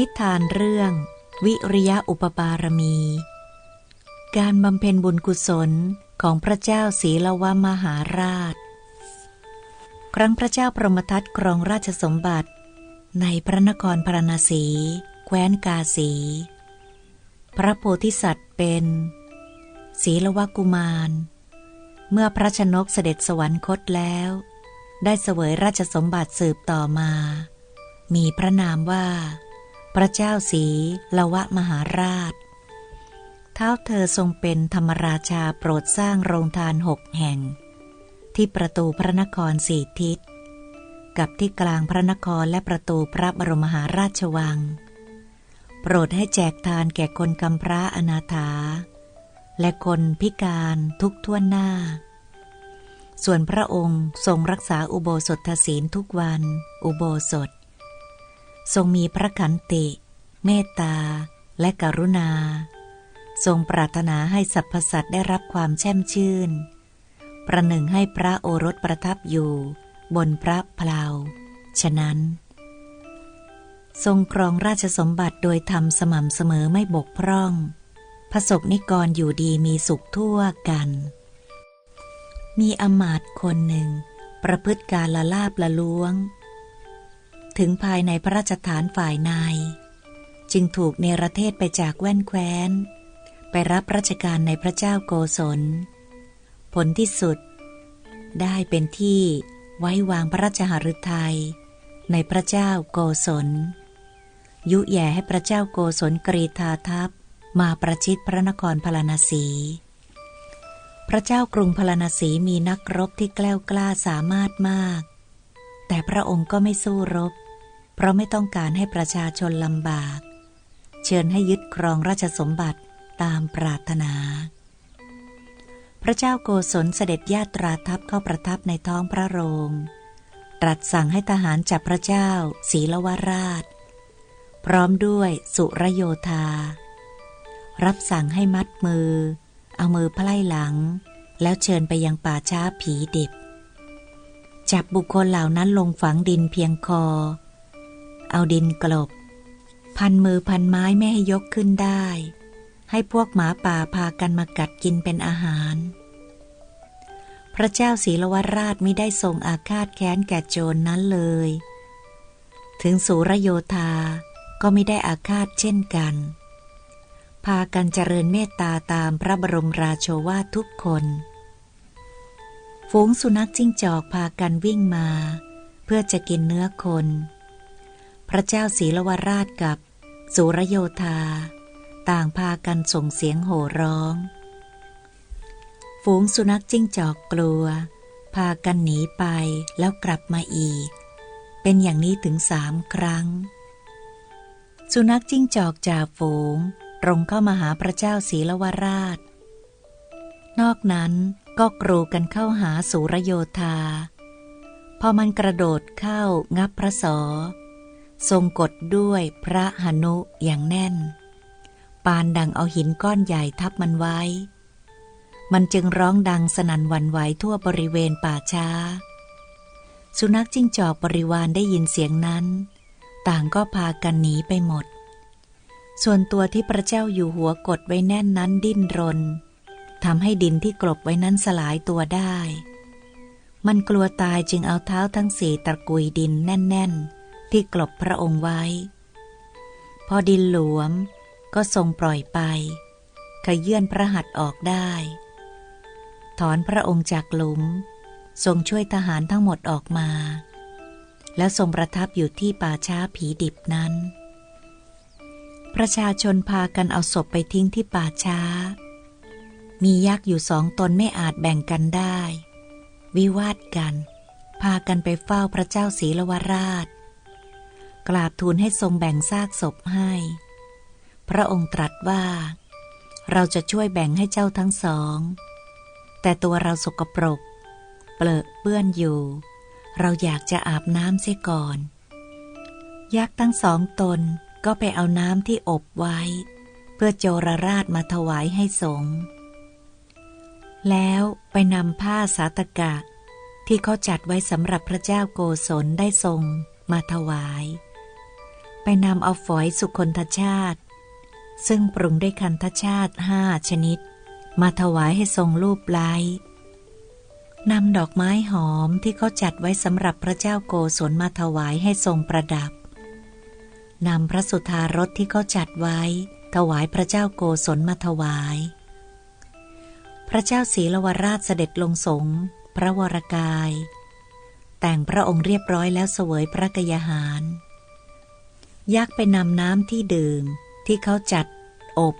นิทานเรื่อง วิริยะอุปปารมี การบำเพ็ญบุญกุศลของพระเจ้าศรีละวมหาราช ครั้งพระเจ้าพรหมทัตครองราชสมบัติ ในพระนครพราณสี แคว้นกาสี พระโพธิสัตว์เป็นศรีละวกุมาร เมื่อพระชนกเสด็จสวรรคตแล้ว ได้เสวยราชสมบัติสืบต่อมา มีพระนามว่า พระเจ้าศรีละวะมหาราช เท้าเธอทรงเป็นธรรมราชาโปรดสร้างโรงทานหกแห่ง ที่ประตูพระนครสี่ทิศ กับที่กลางพระนครและประตูพระบรมมหาราชวัง โปรดให้แจกทานแก่คนกำพร้าอนาถา และคนพิการทุกทั่วหน้า ส่วนพระองค์ทรงรักษาอุโบสถศีลทุกวัน อุโบสถ ทรงมีพระขันติ เมตตา และกรุณา ทรงปรารถนาให้สรรพสัตว์ได้รับความแช่มชื่น ประหนึ่งให้พระโอรสประทับอยู่ บนพระเพลาฉะนั้น ทรงครองราชสมบัติโดยทำสม่ำเสมอไม่บกพร่องพระสกนิกรอยู่ดีมีสุขทั่วกัน มีอมาตย์คนหนึ่ง ประพฤติการละลาบละล้วง ถึงภายในพระราชฐานฝ่ายในจึงถูกเนรเทศไปจากแว่นแคว้น ไปรับราชการในพระเจ้าโกศล ผลที่สุด ได้เป็นที่ไว้วางพระราชหฤทัยในพระเจ้าโกศล ยุแย่ให้พระเจ้าโกศลกรีธาทัพมาประชิดพระนครพาราณสี พระเจ้ากรุงพาราณสีมีนักรบที่แกล้วกล้าสามารถมาก แต่พระองค์ก็ไม่สู้รบ เพราะไม่ต้องการให้ประชาชนลำบาก เชิญให้ยึดครองราชสมบัติตามปรารถนา พระเจ้าโกศลเสด็จญาตราทัพเข้าประทับในท้องพระโรง ตรัสสั่งให้ทหารจับพระเจ้าศรีละวราช พร้อมด้วยสุรโยธา รับสั่งให้มัดมือ เอามือไพล่หลัง แล้วเชิญไปยังป่าช้าผีดิบ จับบุคคลเหล่านั้นลงฝังดินเพียงคอ เอาดินกลบ พันมือพันไม้ไม่ให้ยกขึ้นได้ ให้พวกหมาป่าพากันมากัดกินเป็นอาหาร พระเจ้าศรีลวราชไม่ได้ทรงอาฆาตแค้นแก่โจรนนั้นเลย ถึงสุรโยธาก็ไม่ได้อาฆาตเช่นกัน พากันเจริญเมตตาตามพระบรมราโชวาททุกคน ฝูงสุนัขจิ้งจอกพากันวิ่งมา เพื่อจะกินเนื้อคน พระเจ้าศรีลวราชกับสุรโยธา ต่างพากันส่งเสียงโห่ร้อง ฝูงสุนัขจิ้งจอกกลัว พากันหนีไปแล้วกลับมาอีก เป็นอย่างนี้ถึงสามครั้ง สุนัขจิ้งจอกจ่าฝูง ตรงเข้ามาหาพระเจ้าศรีลวราช นอกนั้น ก็กรูกันเข้าหาสุรโยธา พอมันกระโดดเข้างับพระสอ ทรงกดด้วยพระหนุอย่างแน่น ปานดังเอาหินก้อนใหญ่ทับมันไว้ มันจึงร้องดังสนั่นวันไหวทั่วบริเวณป่าช้า สุนัขจิ้งจอกบริวารได้ยินเสียงนั้น ต่างก็พากันหนีไปหมด ส่วนตัวที่พระเจ้าอยู่หัวกดไว้แน่นนั้นดิ้นรน ทำให้ดินที่กลบไว้นั้นสลายตัวได้ มันกลัวตายจึงเอาเท้าทั้งสี่ตะกุยดินแน่น ๆ ที่กลบพระองค์ไว้ พอดินหลวมก็ทรงปล่อยไป ขยื่นพระหัตถ์ออกได้ ถอนพระองค์จากหลุม ทรงช่วยทหารทั้งหมดออกมา แล้วทรงประทับอยู่ที่ป่าช้าผีดิบนั้น ประชาชนพากันเอาศพไปทิ้งที่ป่าช้า มียักษ์อยู่สองตนไม่อาจแบ่งกันได้ วิวาทกัน พากันไปเฝ้าพระเจ้าศรีลวราช กราบทูลให้ทรงแบ่งซากศพให้ พระองค์ตรัสว่า เราจะช่วยแบ่งให้เจ้าทั้งสอง แต่ตัวเราสกปรก เปลอะเปื้อนอยู่ เราอยากจะอาบน้ำเสียก่อน ยักษ์ทั้งสองตนก็ไปเอาน้ำที่อบไว้ เพื่อโจรราชมาถวายให้สงฆ์ แล้วไปนำผ้าสาตกะ ที่เขาจัดไว้สำหรับพระเจ้าโกศลได้ทรงมาถวาย ไปนำเอาฝอยสุคนทชาติ ซึ่งปรุงด้วยคันทชาติห้าชนิด มาถวายให้ทรงรูปไล้นำดอกไม้หอมที่เขาจัดไว้สำหรับพระเจ้าโกศลมาถวายให้ทรงประดับ นำพระสุธารถที่เขาจัดไว้ ถวายพระเจ้าโกศลมาถวาย พระเจ้าศรีลวราชเสด็จลงสงฆ์พระวรกาย แต่งพระองค์เรียบร้อยแล้วเสวยพระกยาหาร ยักษ์ไปนำน้ำที่ดื่มที่เขาจัดอบ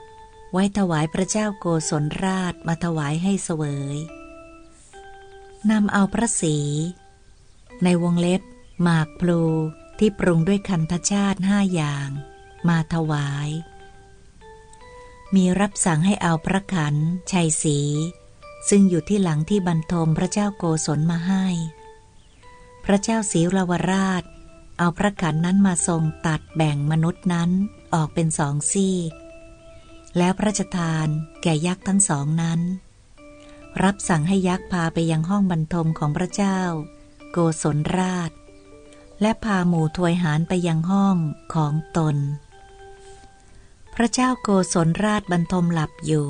ไว้ถวายพระเจ้าโกศลราชมาถวายให้เสวยนำเอาพระศีในวงเล็บ หมากพลูที่ปรุงด้วยคันธชาติห้าอย่าง มาถวาย มีรับสั่งให้เอาพระขันชัยศรีซึ่งอยู่ที่หลังที่บรรทมพระเจ้าโกศลมาให้ พระเจ้าศรีรวราช เอาพระขันนั้นมาทรงตัดแบ่งมนุษย์นั้นออกเป็นสองซี่ แล้วพระราชทานแก่ยักษ์ทั้งสองนั้น รับสั่งให้ยักษ์พาไปยังห้องบรรทมของพระเจ้า โกศลราช และพาหมู่ถวยหารไปยังห้องของตน ระเจ้าโกศลราชบรรทมหลับอยู่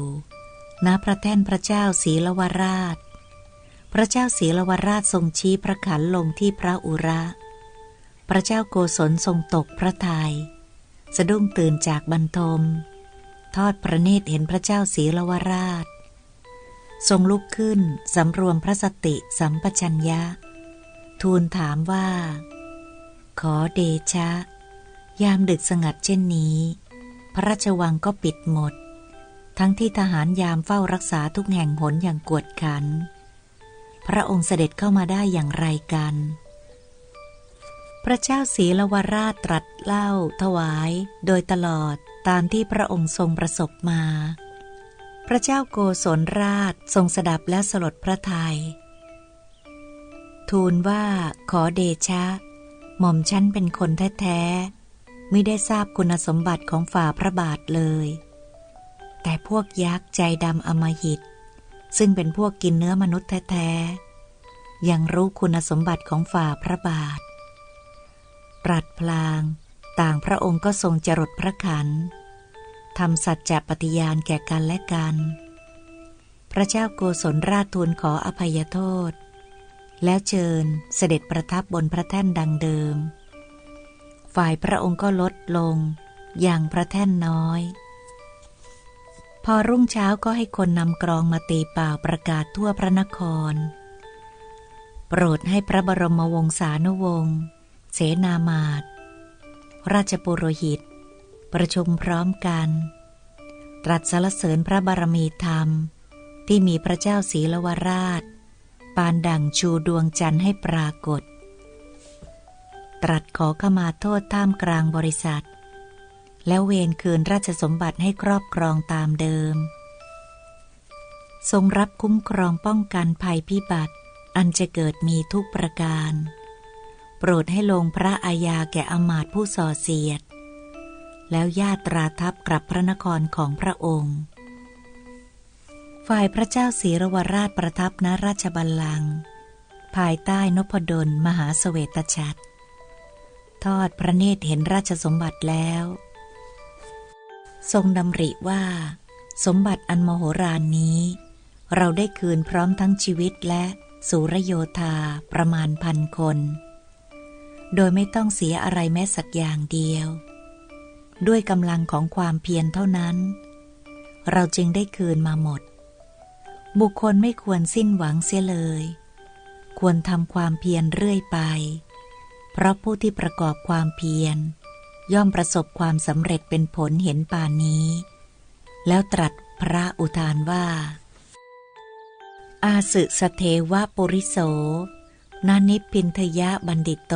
ณพระแท่นพระเจ้าศรีลวราช พระเจ้าศรีลวราชทรงชี้พระขันลงที่พระอุระ พระเจ้าโกศลทรงตกพระทยัยสะดุ้งตื่นจากบรรทม ทอดพระเนตรเห็นพระเจ้าศรีลวราช ทรงลุกขึ้นสำรวมพระสติสัมปชัญญะ ทูลถามว่า ขอเดชะ ยามดึกสงัดเช่นนี้ พระราชวังก็ปิดหมด ทั้งที่ทหารยามเฝ้ารักษาทุกแห่งหนอย่างกวดขัน พระองค์เสด็จเข้ามาได้อย่างไรกัน พระเจ้าศรีลวราชตรัสเล่า ถวาย โดยตลอดตามที่พระองค์ทรงประสบมา พระเจ้าโกศลราชทรงสดับและสลดพระทยัยทูลว่าขอเดชะ หม่อมฉันเป็นคนแท้ๆ ไม่ได้ทราบคุณสมบัติของฝ่าพระบาทเลย แต่พวกยักษ์ใจดำอมหิต ซึ่งเป็นพวกกินเนื้อมนุษย์แท้ๆ ยังรู้คุณสมบัติของฝ่าพระบาท ตรัสพลาง ต่างพระองค์ก็ทรงจรดพระขันทำสัจจะปฏิญาณแก่กันและกัน พระเจ้าโกศลราชทูลขออภัยโทษ แล้วเชิญเสด็จประทับบนพระแท่นดังเดิม ฝ่ายพระองค์ก็ลดลง อย่างพระแท่นน้อย พอรุ่งเช้าก็ให้คนนำกรองมาตีเป่าประกาศทั่วพระนคร โปรดให้พระบรมวงศานุวงศ์เสนามาตราชปุโรหิต ประชุมพร้อมกัน ตรัสสรรเสริญพระบารมีธรรม ที่มีพระเจ้าศรีลวราช ปานดังชูดวงจันทร์ให้ปรากฏ ตรัสขอขมาโทษท่ามกลางบริษัท แล้วเวรคืนราชสมบัติให้ครอบครองตามเดิม ทรงรับคุ้มครองป้องกันภัยพิบัติ อันจะเกิดมีทุกประการ โปรดให้ลงพระอาญาแก่อมาตผู้ส่อเสียด แล้วญาตราทัพกลับพระนครของพระองค์ฝ่ายพระเจ้าศรีรวราชประทับณราชบัลลังก์ภายใต้นพดลมหาเสวตฉัตร ทอดพระเนตรเห็นราชสมบัติแล้ว ทรงดำริว่า สมบัติอันมโหฬารนี้ เราได้คืนพร้อมทั้งชีวิตและสุรโยธาประมาณพันคน โดยไม่ต้องเสียอะไรแม้สักอย่างเดียว ด้วยกำลังของความเพียรเท่านั้น เราจึงได้คืนมาหมด บุคคลไม่ควรสิ้นหวังเสียเลย ควรทำความเพียรเรื่อยไป เพราะผู้ที่ประกอบความเพียร ย่อมประสบความสำเร็จเป็นผลเห็นป่านนี้ แล้วตรัสพระอุทานว่า อาสึสเทวะปุริโส นานิพินทยะบัณฑิตโต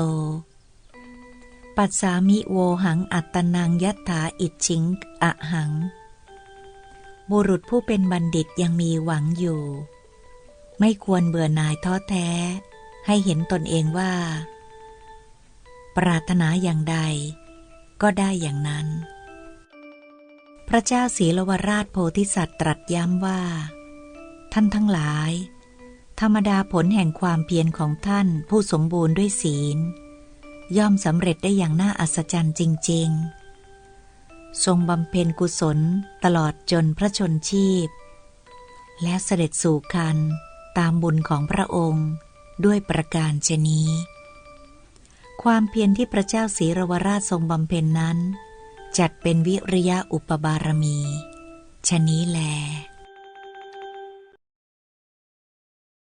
ปัสสามิโวหังอัตนังยัตถาอิจฉิงอะหัง บุรุษผู้เป็นบัณฑิตยังมีหวังอยู่ ไม่ควรเบื่อหน่ายท้อแท้ ให้เห็นตนเองว่า ปรารถนาอย่างใด ก็ได้อย่างนั้น พระเจ้าศรีลวราชโพธิสัตว์ตรัสย้ำว่า ท่านทั้งหลาย ธรรมดาผลแห่งความเพียรของท่านผู้สมบูรณ์ด้วยศีล ย่อมสำเร็จได้อย่างน่าอัศจรรย์จริง ๆ ทรงบำเพ็ญกุศลตลอดจนพระชนชีพ และเสด็จสู่คันตามบุญของพระองค์ด้วยประการชนี้ ความเพียรที่พระเจ้าศรีรวราชทรงบำเพ็ญนั้น จัดเป็นวิริยะอุปบารมี ชนี้แล